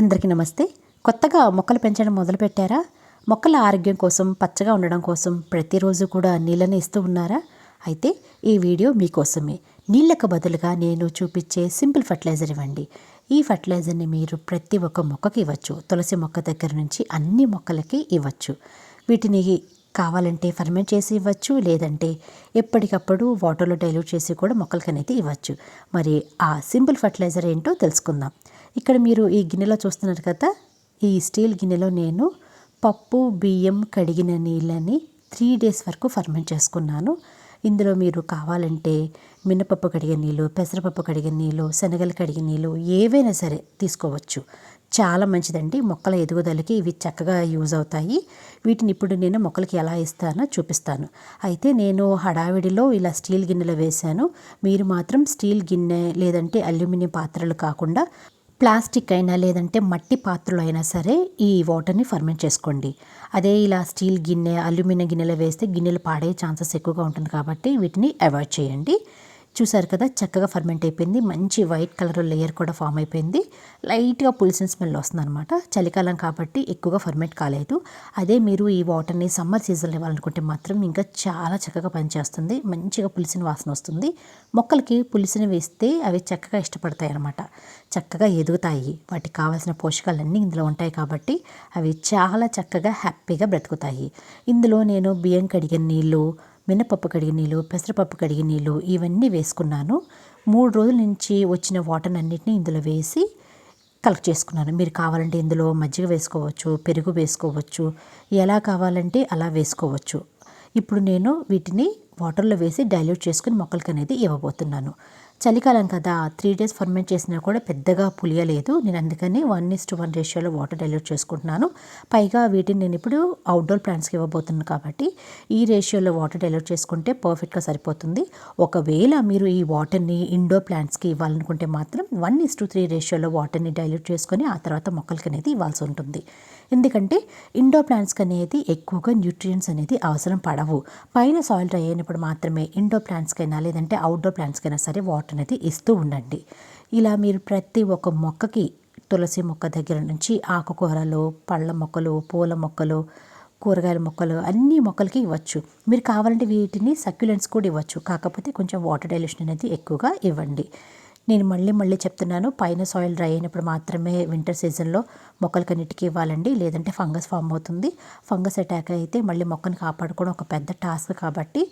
అందరికీ నమస్తే. కొత్తగా మొక్కలు పెంచడం మొదలుపెట్టారా? మొక్కల ఆరోగ్యం కోసం పచ్చగా ఉండడం కోసం ప్రతిరోజు కూడా నీళ్ళని ఇస్తూ ఉన్నారా? అయితే ఈ వీడియో మీకోసమే. నీళ్ళకు బదులుగా నేను చూపించే సింపుల్ ఫర్టిలైజర్ ఇవ్వండి. ఈ ఫర్టిలైజర్ని మీరు ప్రతి ఒక్క మొక్కకి ఇవ్వచ్చు. తులసి మొక్క దగ్గర నుంచి అన్ని మొక్కలకి ఇవ్వచ్చు. వీటిని కావాలంటే ఫర్మెంట్ చేసి ఇవ్వచ్చు. లేదంటే ఎప్పటికప్పుడు వాటర్లో డైల్యూట్ చేసి కూడా మొక్కలకి అనేది ఇవ్వచ్చు. మరి ఆ సింపుల్ ఫర్టిలైజర్ ఏంటో తెలుసుకుందాం. ఇక్కడ మీరు ఈ గిన్నెలో చూస్తున్నారు కదా ఈ స్టీల్ గిన్నెలో నేను పప్పు బియ్యం కడిగిన నీళ్ళని త్రీ డేస్ వరకు ఫర్మెంట్ చేసుకున్నాను. ఇందులో మీరు కావాలంటే మినపప్పు కడిగే నీళ్ళు పెసరపప్పు కడిగే నీళ్ళు శనగలు కడిగే నీళ్ళు ఏవైనా సరే తీసుకోవచ్చు. చాలా మంచిదండి. మొక్కల ఎదుగుదలకి ఇవి చక్కగా యూజ్ అవుతాయి. వీటిని ఇప్పుడు నేను మొక్కలకి ఎలా ఇస్తానో చూపిస్తాను. అయితే నేను హడావిడిలో ఇలా స్టీల్ గిన్నెలో వేశాను. మీరు మాత్రం స్టీల్ గిన్నె లేదంటే అల్యూమినియం పాత్రలు కాకుండా ప్లాస్టిక్ అయినా లేదంటే మట్టి పాత్రలో అయినా సరే ఈ వాటర్ని ఫర్మెంట్ చేసుకోండి. అదే ఇలా స్టీల్ గిన్నె అల్యూమినియం గిన్నెలో వేస్తే గిన్నెలు పాడే ఛాన్సెస్ ఎక్కువగా ఉంటుంది కాబట్టి వీటిని అవాయిడ్ చేయండి. చూసారు కదా చక్కగా ఫర్మెంట్ అయిపోయింది. మంచి వైట్ కలర్ లేయర్ కూడా ఫామ్ అయిపోయింది. లైట్గా పులిసిన స్మెల్ వస్తుంది అనమాట చలికాలం కాబట్టి ఎక్కువగా ఫర్మెంట్ కాలేదు. అదే మీరు ఈ వాటర్ని సమ్మర్ సీజన్లో ఇవ్వాలనుకుంటే మాత్రం ఇంకా చాలా చక్కగా పనిచేస్తుంది. మంచిగా పులిసిన వాసన వస్తుంది. మొక్కలకి పులిసిన వేస్తే అవి చక్కగా ఇష్టపడతాయి అనమాట చక్కగా ఎదుగుతాయి. వాటికి కావాల్సిన పోషకాలన్నీ ఇందులో ఉంటాయి కాబట్టి అవి చాలా చక్కగా హ్యాపీగా బ్రతుకుతాయి. ఇందులో నేను బియ్యం కడిగిన నీళ్ళు మినపప్పు కడిగి నీళ్ళు పెసరపప్పు కడిగి నీళ్ళు ఇవన్నీ వేసుకున్నాను. మూడు రోజుల నుంచి వచ్చిన వాటర్ అన్నిటిని ఇందులో వేసి కలెక్ట్ చేసుకున్నాను. మీరు కావాలంటే ఇందులో మజ్జిగ వేసుకోవచ్చు పెరుగు వేసుకోవచ్చు ఎలా కావాలంటే అలా వేసుకోవచ్చు. ఇప్పుడు నేను వీటిని వాటర్లో వేసి డైల్యూట్ చేసుకుని మొక్కలకి అనేది ఇవ్వబోతున్నాను. చలికాలం కదా త్రీ డేస్ ఫర్మెంట్ చేసినా కూడా పెద్దగా పులియలేదు నేను అందుకని వన్ ఇస్ టు వన్ రేషియోలో వాటర్ డైల్యూట్ చేసుకుంటున్నాను. పైగా వీటిని నేను ఇప్పుడు అవుట్డోర్ ప్లాంట్స్కి ఇవ్వబోతున్నాను కాబట్టి ఈ రేషియోలో వాటర్ డైల్యూట్ చేసుకుంటే పర్ఫెక్ట్గా సరిపోతుంది. ఒకవేళ మీరు ఈ వాటర్ని ఇండోర్ ప్లాంట్స్కి ఇవ్వాలనుకుంటే మాత్రం వన్ ఇస్ టు త్రీ రేషియోలో వాటర్ని డైల్యూట్ చేసుకొని ఆ తర్వాత మొక్కలకి అనేది ఇవ్వాల్సి ఉంటుంది. ఎందుకంటే ఇండోర్ ప్లాంట్స్కి అనేది ఎక్కువగా న్యూట్రియంట్స్ అనేది అవసరం పడవు. పైన సాయిల్ డ్రై అయినప్పుడు మాత్రమే ఇండోర్ ప్లాంట్స్కైనా లేదంటే అవుట్డోర్ ప్లాంట్స్కైనా సరే వాటర్ అనేది ఇస్తూ ఉండండి. ఇలా మీరు ప్రతి ఒక్క మొక్కకి తులసి మొక్క దగ్గర నుంచి ఆకుకూరలు పళ్ళ మొక్కలు పూల మొక్కలు కూరగాయల మొక్కలు అన్ని మొక్కలకి ఇవ్వచ్చు. మీరు కావాలంటే వీటిని సక్యులెంట్స్ కూడా ఇవ్వచ్చు. కాకపోతే కొంచెం వాటర్ డైల్యూషన్ అనేది ఎక్కువగా ఇవ్వండి. నేను మళ్ళీ మళ్ళీ చెప్తున్నాను పైన సాయిల్ డ్రై అయినప్పుడు మాత్రమే వింటర్ సీజన్లో మొక్కలకన్నిటికీ ఇవ్వాలండి. లేదంటే ఫంగస్ ఫామ్ అవుతుంది. ఫంగస్ అటాక్ అయితే మళ్ళీ మొక్కను కాపాడుకోవడం ఒక పెద్ద టాస్క్ కాబట్టి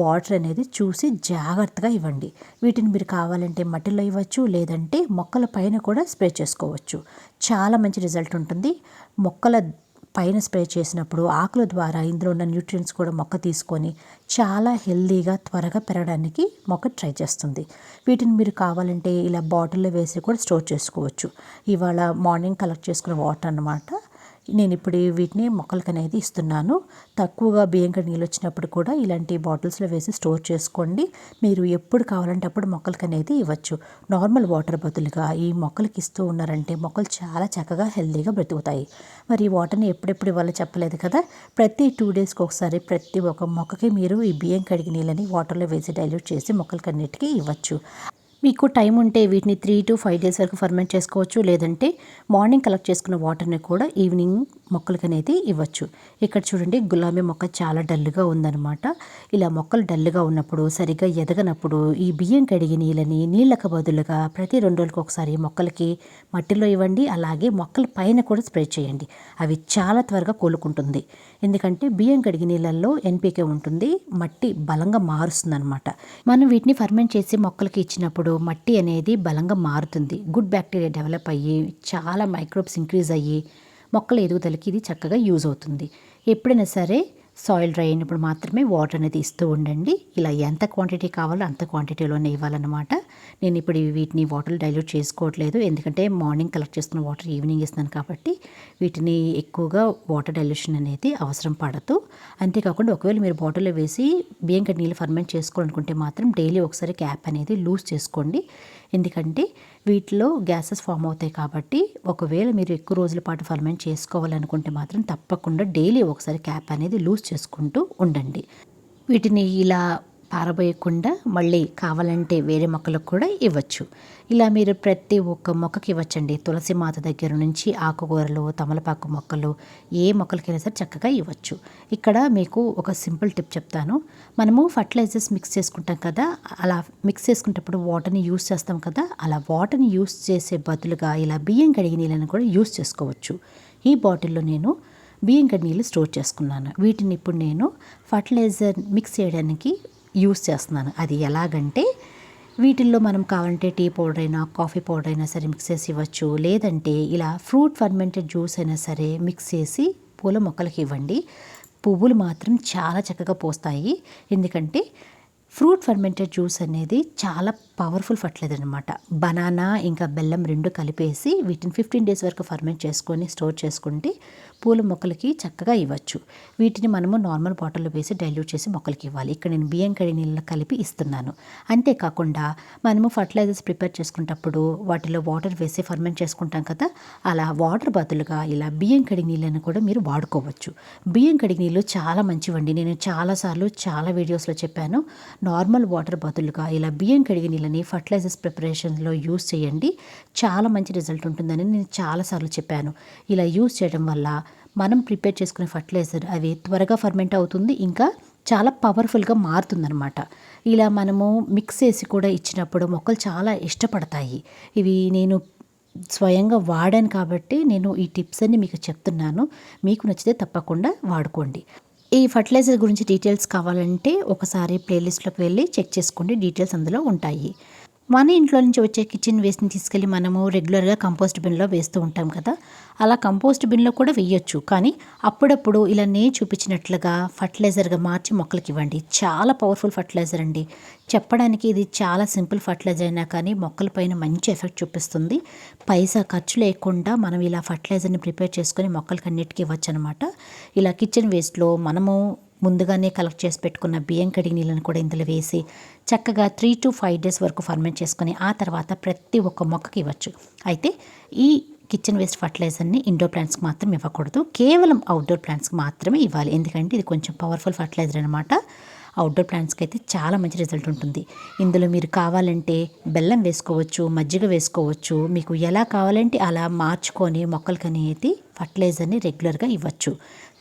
వాటర్ అనేది చూసి జాగ్రత్తగా ఇవ్వండి. వీటిని మీరు కావాలంటే మట్టిలో ఇవ్వచ్చు లేదంటే మొక్కల పైన కూడా స్ప్రే చేసుకోవచ్చు. చాలా మంచి రిజల్ట్ ఉంటుంది. మొక్కల పైన స్ప్రే చేసినప్పుడు ఆకుల ద్వారా ఇందులో ఉన్న న్యూట్రియంట్స్ కూడా మొక్క తీసుకొని చాలా హెల్దీగా త్వరగా పెరగడానికి మొక్క ట్రై చేస్తుంది. వీటిని మీరు కావాలంటే ఇలా బాటిల్లో వేసి కూడా స్టోర్ చేసుకోవచ్చు. ఇవాళ మార్నింగ్ కలెక్ట్ చేసుకున్న వాటర్ అన్నమాట. నేను ఇప్పుడు వీటిని మొక్కలకి అనేది ఇస్తున్నాను. తక్కువగా బియ్యం నీళ్ళు వచ్చినప్పుడు కూడా ఇలాంటి బాటిల్స్లో వేసి స్టోర్ చేసుకోండి. మీరు ఎప్పుడు కావాలంటే అప్పుడు మొక్కలకి అనేది ఇవ్వచ్చు. నార్మల్ వాటర్ బదులుగా ఈ మొక్కలకి ఇస్తూ ఉన్నారంటే మొక్కలు చాలా చక్కగా హెల్తీగా బ్రతుకుతాయి. మరి ఈ వాటర్ని ఎప్పుడెప్పుడు ఇవ్వాలో చెప్పలేదు కదా? ప్రతి టూ డేస్కి ఒకసారి ప్రతి ఒక్క మొక్కకి మీరు ఈ బియ్యం కడిగి నీళ్ళని వాటర్లో వేసి డైల్యూట్ చేసి మొక్కలకి అన్నిటికీ ఇవ్వచ్చు. మీకు టైం ఉంటే వీటిని త్రీ టు ఫైవ్ డేస్ వరకు ఫర్మెంట్ చేసుకోవచ్చు. లేదంటే మార్నింగ్ కలెక్ట్ చేసుకున్న వాటర్ని కూడా ఈవినింగ్ మొక్కలకి అనేది ఇవ్వచ్చు. ఇక్కడ చూడండి గులాబీ మొక్క చాలా డల్గా ఉందన్నమాట. ఇలా మొక్కలు డల్గా ఉన్నప్పుడు సరిగ్గా ఎదగనప్పుడు ఈ బియ్యం కడిగి నీళ్ళని నీళ్ళకు బదులుగా ప్రతి రెండు రోజులకు ఒకసారి మొక్కలకి మట్టిలో ఇవ్వండి అలాగే మొక్కల పైన కూడా స్ప్రే చేయండి. అవి చాలా త్వరగా కోలుకుంటుంది. ఎందుకంటే బియ్యం కడిగి నీళ్ళల్లో ఎన్పికే ఉంటుంది మట్టి బలంగా మారుస్తుంది అనమాట మనం వీటిని ఫర్మెంట్ చేసి మొక్కలకి ఇచ్చినప్పుడు మట్టి అనేది బలంగా మారుతుంది. గుడ్ బ్యాక్టీరియా డెవలప్ అయ్యి చాలా మైక్రోబ్స్ ఇంక్రీజ్ అయ్యి మొక్కల ఎదుగుదలకి ఇది చక్కగా యూజ్ అవుతుంది. ఎప్పుడైనా సరే సాయిల్ డ్రై అయినప్పుడు మాత్రమే వాటర్ అనేది ఇస్తూ ఉండండి. ఇలా ఎంత క్వాంటిటీ కావాలో అంత క్వాంటిటీలోనే ఇవ్వాలన్నమాట. నేను ఇప్పుడు వీటిని వాటర్ డైల్యూట్ చేసుకోవట్లేదు. ఎందుకంటే మార్నింగ్ కలెక్ట్ చేసుకున్న వాటర్ ఈవినింగ్ ఇస్తున్నాను కాబట్టి వీటిని ఎక్కువగా వాటర్ డైల్యూషన్ అనేది అవసరం పడదు. అంతేకాకుండా ఒకవేళ మీరు బాటిల్లో వేసి బియ్యం కట్టి నీళ్ళు ఫర్మెంట్ చేసుకోవాలనుకుంటే మాత్రం డైలీ ఒకసారి క్యాప్ అనేది లూజ్ చేసుకోండి. ఎందుకంటే వీటిలో గ్యాసెస్ ఫామ్ అవుతాయి కాబట్టి ఒకవేళ మీరు ఎక్కువ రోజుల పాటు ఫర్మెంట్ చేసుకోవాలనుకుంటే మాత్రం తప్పకుండా డైలీ ఒకసారి క్యాప్ అనేది లూజ్ చేసుకుంటూ ఉండండి. వీటిని ఇలా పారబోయకుండా మళ్ళీ కావాలంటే వేరే మొక్కలకు కూడా ఇవ్వచ్చు. ఇలా మీరు ప్రతి ఒక్క మొక్కకి ఇవ్వచ్చండి. తులసి మాత దగ్గర నుంచి ఆకుకూరలు తమలపాకు మొక్కలు ఏ మొక్కలకైనా సరే చక్కగా ఇవ్వచ్చు. ఇక్కడ మీకు ఒక సింపుల్ టిప్ చెప్తాను. మనము ఫర్టిలైజర్స్ మిక్స్ చేసుకుంటాం కదా అలా మిక్స్ చేసుకునేటప్పుడు వాటర్ని యూస్ చేస్తాం కదా అలా వాటర్ని యూస్ చేసే బదులుగా ఇలా బియ్యం కడిగి నీళ్ళని కూడా యూస్ చేసుకోవచ్చు. ఈ బాటిల్లో నేను బియ్యం కడిగి నీళ్ళు స్టోర్ చేసుకున్నాను. వీటిని ఇప్పుడు నేను ఫర్టిలైజర్ మిక్స్ చేయడానికి యూస్ చేస్తున్నాను. అది ఎలాగంటే వీటిల్లో మనం కావాలంటే టీ పౌడర్ అయినా కాఫీ పౌడర్ అయినా సరే మిక్స్ చేసి ఇవ్వచ్చు. లేదంటే ఇలా ఫ్రూట్ ఫర్మెంటెడ్ జ్యూస్ అయినా సరే మిక్స్ చేసి పూల మొక్కలకి ఇవ్వండి. పువ్వులు మాత్రం చాలా చక్కగా పోస్తాయి. ఎందుకంటే ఫ్రూట్ ఫర్మెంటెడ్ జ్యూస్ అనేది చాలా పవర్ఫుల్ ఫర్టిలైజర్ అనమాట బనానా ఇంకా బెల్లం రెండు కలిపేసి వీటిని ఫిఫ్టీన్ డేస్ వరకు ఫర్మెంట్ చేసుకొని స్టోర్ చేసుకుంటే పూల మొక్కలకి చక్కగా ఇవ్వచ్చు. వీటిని మనము నార్మల్ బాటిల్లో వేసి డైల్యూట్ చేసి మొక్కలకి ఇవ్వాలి. ఇక్కడ నేను బియ్యం కడి నీళ్ళ కలిపి ఇస్తున్నాను. అంతేకాకుండా మనము ఫర్టిలైజర్స్ ప్రిపేర్ చేసుకునేటప్పుడు వాటిలో వాటర్ వేసి ఫర్మెంట్ చేసుకుంటాం కదా అలా వాటర్ బదులుగా ఇలా బియ్యం కడిగి నీళ్ళని కూడా మీరు వాడుకోవచ్చు. బియ్యం కడిగి నీళ్ళు చాలా మంచివండి. నేను చాలాసార్లు చాలా వీడియోస్లో చెప్పాను. నార్మల్ వాటర్ బదులుగా ఇలా బియ్యం కడిగి నీళ్ళని ఫర్టిలైజర్స్ ప్రిపరేషన్లో యూస్ చేయండి. చాలా మంచి రిజల్ట్ ఉంటుందని నేను చాలాసార్లు చెప్పాను. ఇలా యూస్ చేయడం వల్ల మనం ప్రిపేర్ చేసుకునే ఫర్టిలైజర్ అవి త్వరగా ఫర్మెంట్ అవుతుంది ఇంకా చాలా పవర్ఫుల్గా మారుతుందనమాట ఇలా మనము మిక్స్ చేసి కూడా ఇచ్చినప్పుడు మొక్కలు చాలా ఇష్టపడతాయి. ఇవి నేను స్వయంగా వాడాను కాబట్టి నేను ఈ టిప్స్ అన్ని మీకు చెప్తున్నాను. మీకు నచ్చితే తప్పకుండా వాడుకోండి. ఈ ఫర్టిలైజర్ గురించి డీటెయిల్స్ కావాలంటే ఒకసారి ప్లేలిస్ట్లోకి వెళ్ళి చెక్ చేసుకోండి. డీటెయిల్స్ అందులో ఉంటాయి. మన ఇంట్లో నుంచి వచ్చే కిచెన్ వేస్ట్ని తీసుకెళ్ళి మనము రెగ్యులర్గా కంపోస్ట్ బిన్లో వేస్తూ ఉంటాం కదా. అలా కంపోస్ట్ బిన్లో కూడా వేయొచ్చు. కానీ అప్పుడప్పుడు ఇలా నే చూపించినట్లుగా ఫర్టిలైజర్గా మార్చి మొక్కలకి ఇవ్వండి. చాలా పవర్ఫుల్ ఫర్టిలైజర్ అండి. చెప్పడానికి ఇది చాలా సింపుల్ ఫర్టిలైజర్ అయినా కానీ మొక్కల పైన మంచి ఎఫెక్ట్ చూపిస్తుంది. పైసా ఖర్చు లేకుండా మనం ఇలా ఫర్టిలైజర్ని ప్రిపేర్ చేసుకొని మొక్కలకి అన్నిటికీ ఇవ్వచ్చు అనమాట ఇలా కిచెన్ వేస్ట్లో మనము ముందుగానే కలెక్ట్ చేసి పెట్టుకున్న బియ్యం కడిగి నీళ్ళను కూడా ఇందులో వేసి చక్కగా త్రీ టు ఫైవ్ డేస్ వరకు ఫర్మెంట్ చేసుకొని ఆ తర్వాత ప్రతి ఒక్క మొక్కకి ఇవ్వచ్చు. అయితే ఈ కిచెన్ వేస్ట్ ఫర్టిలైజర్ని ఇండోర్ ప్లాంట్స్కి మాత్రం ఇవ్వకూడదు. కేవలం అవుట్డోర్ ప్లాంట్స్కి మాత్రమే ఇవ్వాలి. ఎందుకంటే ఇది కొంచెం పవర్ఫుల్ ఫర్టిలైజర్ అనమాట అవుట్డోర్ ప్లాంట్స్కి అయితే చాలా మంచి రిజల్ట్ ఉంటుంది. ఇందులో మీరు కావాలంటే బెల్లం వేసుకోవచ్చు మజ్జిగ వేసుకోవచ్చు. మీకు ఎలా కావాలంటే అలా మార్చుకొని మొక్కలకి అనేది ఫర్టిలైజర్ని రెగ్యులర్గా ఇవ్వచ్చు.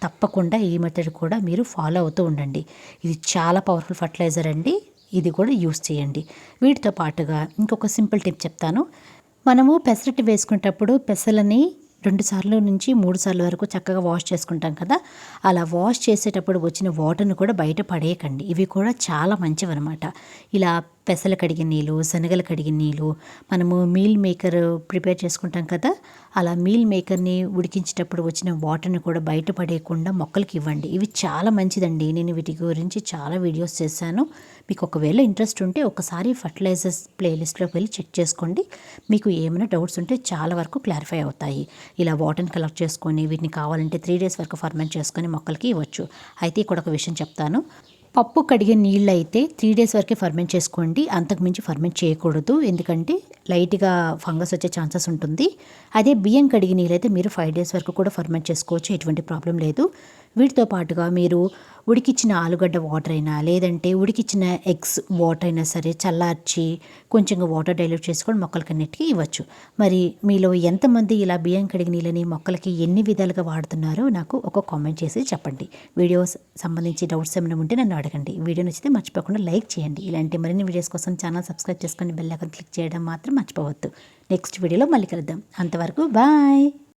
తప్పకుండా ఈ మెథడ్ కూడా మీరు ఫాలో అవుతూ ఉండండి. ఇది చాలా పవర్ఫుల్ ఫర్టిలైజర్ అండి. ఇది కూడా యూస్ చేయండి. వీటితో పాటుగా ఇంకొక సింపుల్ టిప్ చెప్తాను. మనము పెసరట్టు వేసుకునేటప్పుడు పెసలని రెండు సార్లు నుంచి మూడు సార్లు వరకు చక్కగా వాష్ చేసుకుంటాం కదా. అలా వాష్ చేసేటప్పుడు వచ్చిన వాటర్ని కూడా బయట పడేయకండి. ఇవి కూడా చాలా మంచివన్నమాట. ఇలా పెసలు కడిగిన నీళ్ళు శనగలు కడిగిన నీళ్ళు మనము మీల్ మేకర్ ప్రిపేర్ చేసుకుంటాం కదా అలా మీల్ మేకర్ని ఉడికించేటప్పుడు వచ్చిన వాటర్ని కూడా బయటపడేయకుండా మొక్కలకి ఇవ్వండి. ఇవి చాలా మంచిదండి. నేను వీటి గురించి చాలా వీడియోస్ చేశాను. మీకు ఒకవేళ ఇంట్రెస్ట్ ఉంటే ఒకసారి ఫర్టిలైజర్స్ ప్లేలిస్ట్లోకి వెళ్ళి చెక్ చేసుకోండి. మీకు ఏమైనా డౌట్స్ ఉంటే చాలా వరకు క్లారిఫై అవుతాయి. ఇలా వాటర్ని కలెక్ట్ చేసుకొని వీటిని కావాలంటే త్రీ డేస్ వరకు ఫర్మెంట్ చేసుకొని మొక్కలకి ఇవ్వచ్చు. అయితే ఇక్కడ ఒక విషయం చెప్తాను. పప్పు కడిగే నీళ్ళు అయితే త్రీ డేస్ వరకే ఫర్మెంట్ చేసుకోండి. అంతకుమించి ఫర్మెంట్ చేయకూడదు. ఎందుకంటే లైట్గా ఫంగస్ వచ్చే ఛాన్సెస్ ఉంటుంది. అదే బియ్యం కడిగే నీళ్ళు అయితే మీరు ఫైవ్ డేస్ వరకు కూడా ఫర్మెంట్ చేసుకోవచ్చు. ఎటువంటి ప్రాబ్లం లేదు. వీటితో పాటుగా మీరు ఉడికిచ్చిన ఆలుగడ్డ వాటర్ అయినా లేదంటే ఉడికిచ్చిన ఎగ్స్ వాటర్ అయినా సరే చల్లార్చి కొంచెంగా వాటర్ డైల్యూట్ చేసుకొని మొక్కలకన్నిటికీ ఇవ్వచ్చు. మరి మీలో ఎంతమంది ఇలా బియ్యం కడిగి నీళ్ళని మొక్కలకి ఎన్ని విధాలుగా వాడుతున్నారో నాకు ఒక కామెంట్ చేసి చెప్పండి. వీడియోస్ సంబంధించి డౌట్స్ ఏమైనా ఉంటే నన్ను అడగండి. వీడియో నచ్చితే మర్చిపోకుండా లైక్ చేయండి. ఇలాంటి మరిన్ని వీడియోస్ కోసం ఛానల్ సబ్స్క్రైబ్ చేసుకొని బెల్ ఐకాన్ క్లిక్ చేయడం మాత్రం మర్చిపోవద్దు. నెక్స్ట్ వీడియోలో మళ్ళీ కలుద్దాం. అంతవరకు బాయ్